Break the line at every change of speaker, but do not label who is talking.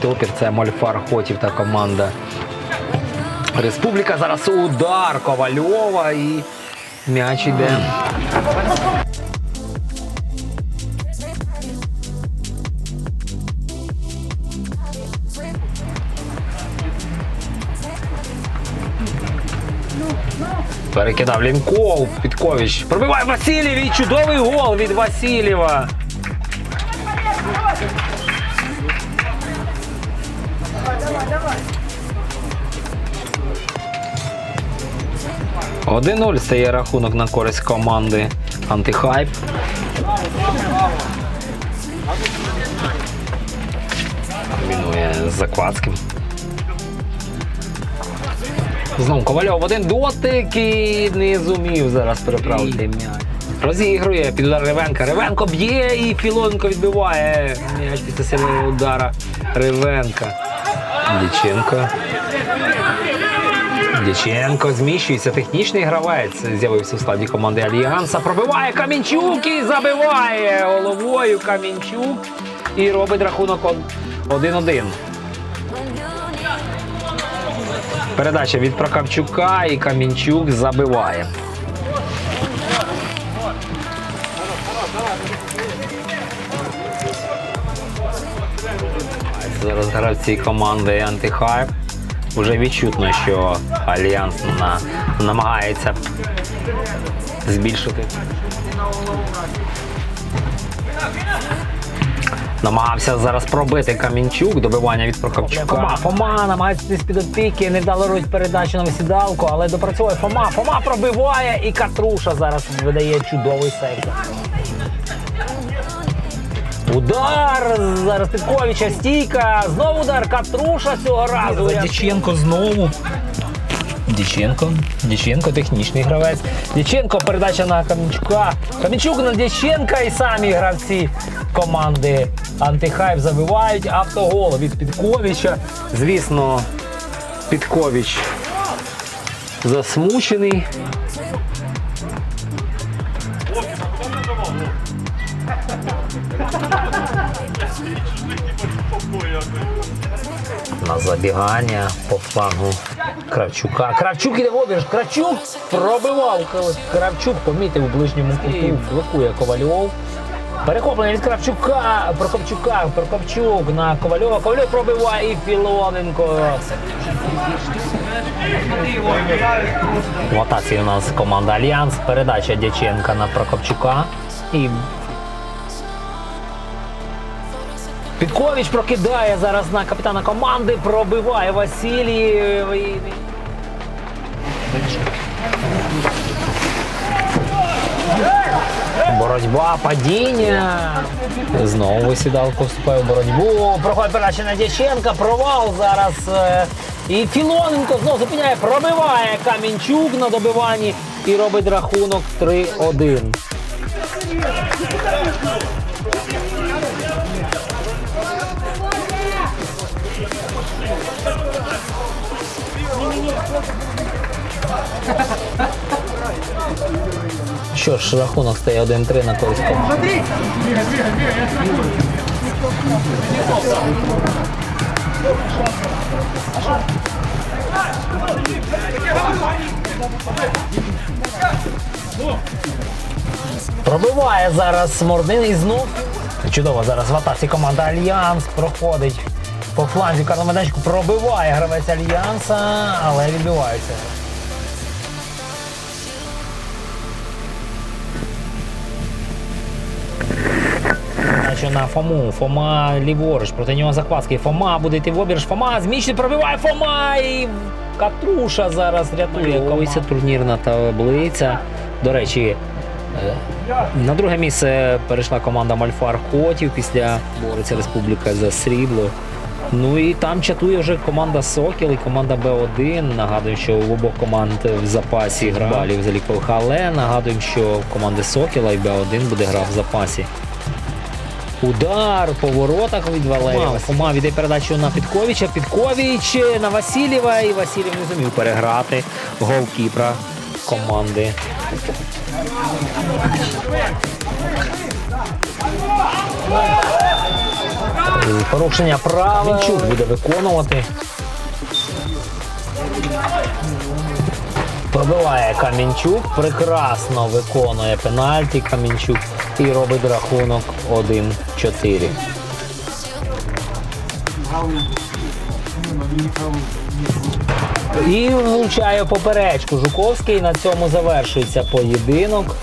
топір це Мольфар Хотів та команда. Республіка. Зараз удар Ковальова і м'яч іде. Перекидав Лінков, Підкович. Пробиває Васильєв і чудовий гол від Васильєва. Один 0 стає рахунок на користь команди Антихайп. Комбінує з. Знову Ковальов один дотик і не зумів зараз переправити м'яч. Розігрує під удар Ревенка. Ревенко б'є і Філоненко відбиває м'яч після сильного удара Ревенка. Дяченко. Дяченко зміщується. Технічний гравець з'явився в складі команди Альянса. Пробиває Камінчук і забиває головою Камінчук. І робить рахунок 1-1. Передача від Прокопчука і Камінчук забиває. Зараз гравці команди Антихайп. Уже відчутно, що Альянс на, намагається збільшити. Намагався зараз пробити Камінчук, добивання від Прокопчука. Фома, намагається з під опіки, не вдало робить передачу на висідалку, але допрацьовує Фома. Фома пробиває і Катруша зараз видає чудовий сектор. Удар зараз Титковича, стійка. Знову удар Катруша цього разу. Дяченко знову. Дяченко. Дяченко технічний гравець. Дяченко передача на Камінчука. Камінчук на Дяченка і самі гравці команди Антихайп забивають автогол від Підковича. Звісно, Підкович засмучений. Забігання по флангу Кравчука. Кравчук іде в обіж. Кравчук пробивав. Кравчук помітив у ближньому куту. Блокує Ковальов. Перехоплення від Кравчука, Прокопчука, Прокопчук на Ковальова. Ковальов пробиває і Філоненко. В атаці у нас команда Альянс. Передача Дяченка на Прокопчука. І Підкович прокидає зараз на капітана команди, пробиває Васильєв. Боротьба, падіння. Знову висідалко вступає в боротьбу. Проходить передача на Дяченка, провал зараз. е, І Філоненко знову зупиняє, пробиває Камінчук на добиванні і робить рахунок 3-1. Що ж, рахунок стає 1-3 на користь. Пробиває зараз Мордин і знов. Чудово зараз в атаці команда Альянс проходить по фланзі Меданчику, пробиває гравець Альянса, але відбивається. Що на Фому, Фома ліворуч, проти нього закваски. Фома буде йти в обірж. Фома зміщить, пробиває Фома і Катруша зараз рятує. Колись турнірна таблиця. До речі, е, на друге місце перейшла команда Мальфар Хотів після бореться Республіка за срібло. Ну і там чатує вже команда Сокіл і команда Б1. Нагадуємо, що в обох команд в запасі гра балів залікових, але нагадуємо, що команди Сокіла і Б1 буде гра в запасі. Удар по воротах від Валерія. Фома віддає передачу на Підковича. Підкович на Васильєва. І Васильєв не зумів переграти голкіпра команди. порушення права. Камінчук буде виконувати. Пробиває Камінчук, прекрасно виконує пенальті Камінчук і робить рахунок 1-4. І влучає поперечку Жуковський. На цьому завершується поєдинок.